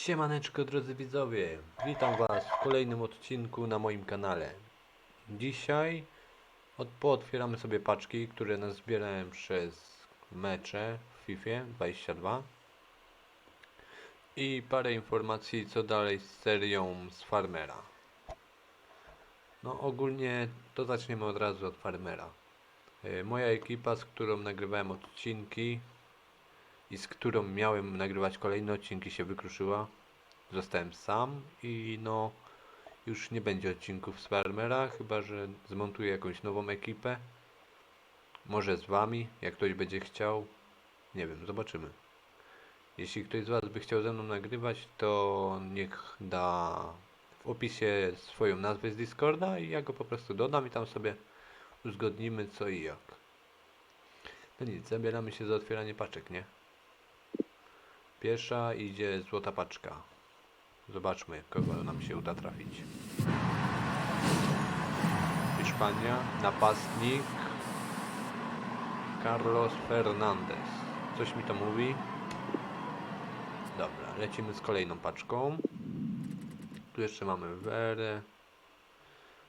Siemaneczko drodzy widzowie, witam was w kolejnym odcinku na moim kanale. Dzisiaj od, pootwieramy sobie paczki, które nazbierałem przez mecze w FIFA 22 i parę informacji co dalej z serią z Farmera. No ogólnie to zaczniemy od razu od Farmera. E, Moja ekipa, z którą nagrywałem odcinki i z którą miałem nagrywać kolejne odcinki się wykruszyła. Zostałem sam i no już nie będzie odcinków z Farmera, chyba że zmontuję jakąś nową ekipę. Może z wami, jak ktoś będzie chciał. Nie wiem, zobaczymy. Jeśli ktoś z was by chciał ze mną nagrywać, to niech da w opisie swoją nazwę z Discorda i ja go po prostu dodam i tam sobie uzgodnimy co i jak. No nic, zabieramy się za otwieranie paczek, nie? Pierwsza idzie złota paczka. Zobaczmy, kogo nam się uda trafić. Hiszpania, napastnik Carlos Fernandez. Coś mi to mówi? Dobra, lecimy z kolejną paczką. Tu jeszcze mamy Werę.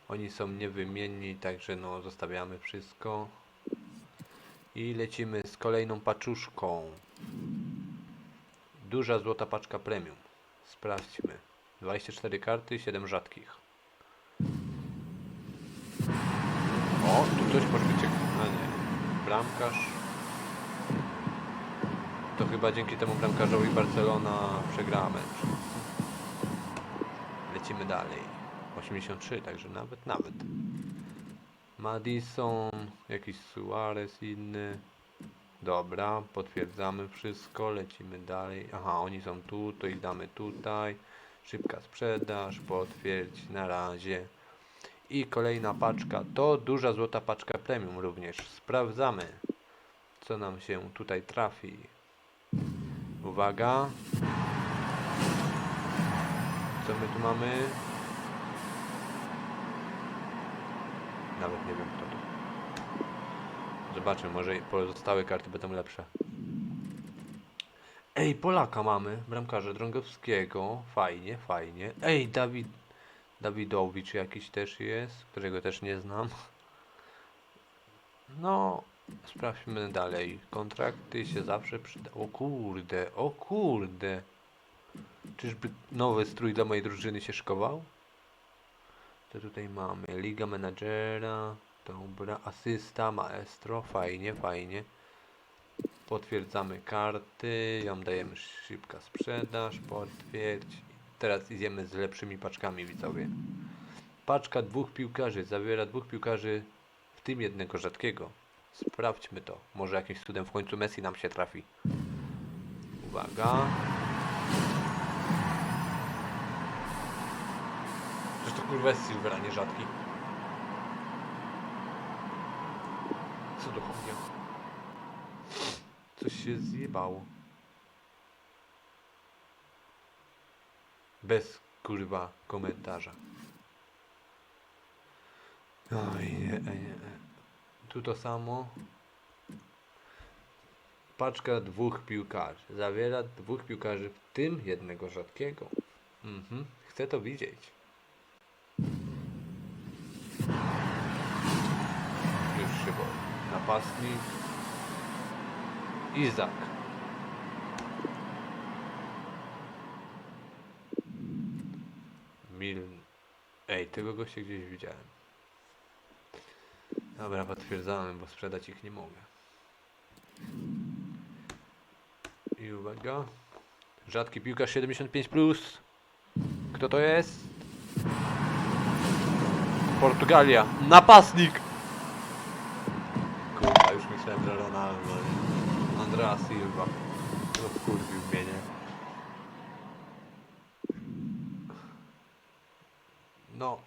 Oni są niewymienni, także no zostawiamy wszystko. I lecimy z kolejną paczuszką. Duża złota paczka premium. Sprawdźmy. 24 karty, 7 rzadkich. O, tu coś może jak... A nie. Bramkarz. To chyba dzięki temu bramkarzowi Barcelona przegrała mecz. Lecimy dalej. 83, także nawet, nawet. Madison, jakiś Suarez inny. Dobra, potwierdzamy wszystko, lecimy dalej. Aha, oni są tu, to ich damy tutaj. Szybka sprzedaż, potwierdź, na razie. I kolejna paczka, to duża złota paczka premium również. Sprawdzamy, co nam się tutaj trafi. Uwaga. Co my tu mamy? Nawet nie wiem kto to. Zobaczmy, może pozostałe karty będą lepsze. Ej, Polaka mamy, bramkarza Drągowskiego. Fajnie, fajnie. Ej, Dawid... Dawidowicz jakiś też jest, którego też nie znam. No, sprawdźmy dalej. Kontrakty się zawsze przyda. O kurde, o kurde. Czyżby nowy strój dla mojej drużyny się szkował? Co tutaj mamy? Liga Menadżera. Dobra, asysta, maestro, fajnie, fajnie. Potwierdzamy karty, ją dajemy szybka sprzedaż, potwierdź. Teraz idziemy z lepszymi paczkami, widzowie. Paczka dwóch piłkarzy, zawiera dwóch piłkarzy, w tym jednego rzadkiego. Sprawdźmy to, może jakimś cudem w końcu Messi nam się trafi. Uwaga. Przecież to kurwa jest Silvera, nie rzadki. Co tu chodzi? Coś się zjebało. Bez kurwa komentarza. Oj, nie, nie. Tu to samo. Paczka dwóch piłkarzy. Zawiera dwóch piłkarzy, w tym jednego rzadkiego. Mhm. Chcę to widzieć. Już się boję. Napastnik. Izak. Mil... Ej, tego gościa gdzieś widziałem. Dobra, potwierdzamy, bo sprzedać ich nie mogę. I uwaga. Rzadki piłkarz 75+. Plus. Kto to jest? Portugalia. Napastnik! Że Ronaldo. nie? Andrea Silva. To wkurwił mnie, nie? No.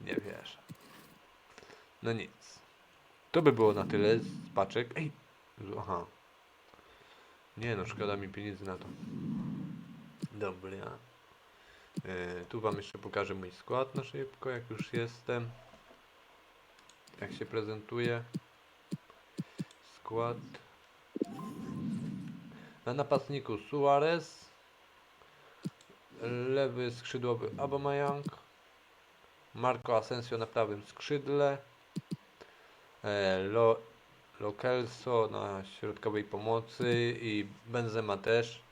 Nie wiesz. No nic. To by było na tyle z paczek. Ej! Aha. Nie no, szkoda mi pieniędzy na to. Dobra. E, tu wam jeszcze pokażę mój skład na szybko, jak już jestem. Jak się prezentuje. Skład. Na napastniku Suarez. Lewy skrzydłowy Aubameyang. Marco Asensio na prawym skrzydle. E, Lo, Lo Celso na środkowej pomocy i Benzema też.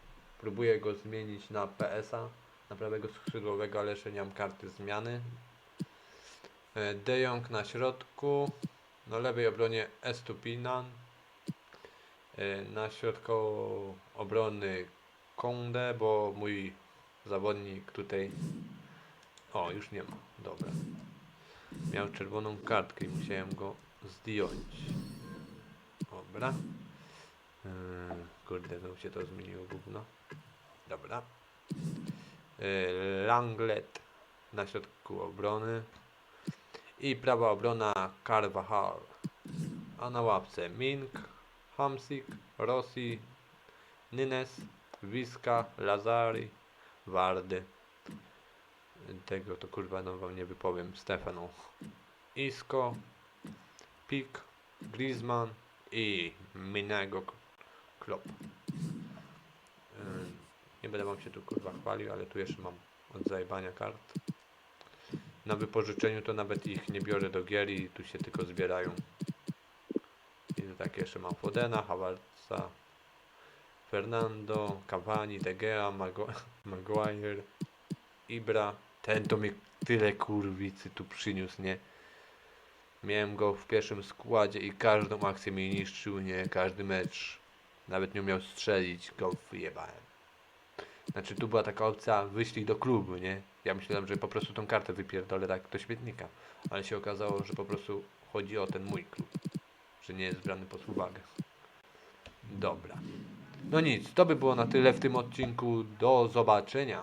Próbuję go zmienić na PS-a, na prawego skrzydłowego, ale jeszcze nie mam karty zmiany. E, De Jong na środku. Na lewej obronie Estupinan. E, Na środku obrony Konde, bo mój zawodnik tutaj. O, już nie ma. Dobra. Miał czerwoną kartkę i musiałem go zdjąć. Dobra. Yy, kurde, znowu się to zmieniło gówno. Dobra. Langlet na środku obrony. I prawa obrona Carvajal. A na łapce Mink, Hamsik, Rossi, Nynes, Wiska, Lazari, Wardy. Tego to kurwa no wam nie wypowiem. Stefano. Isco, Pik, Griezmann i Minego Klopp. Ym, Nie będę wam się tu kurwa chwalił, ale tu jeszcze mam od zajebania kart. Na wypożyczeniu to nawet ich nie biorę do gier i tu się tylko zbierają. I tak jeszcze mam Fodena, Havertza, Fernando, Cavani, De Gea, Magu Maguire, Ibra. Ten to mi tyle kurwicy tu przyniósł, nie? Miałem go w pierwszym składzie i każdą akcję mi niszczył, nie? Każdy mecz. Nawet nie umiał strzelić, go wyjebałem. Znaczy tu była taka opcja, wyślij do klubu, nie? Ja myślałem, że po prostu tą kartę wypierdolę tak do śmietnika. Ale się okazało, że po prostu chodzi o ten mój klub. Że nie jest brany pod uwagę. Dobra. No nic, to by było na tyle w tym odcinku. Do zobaczenia.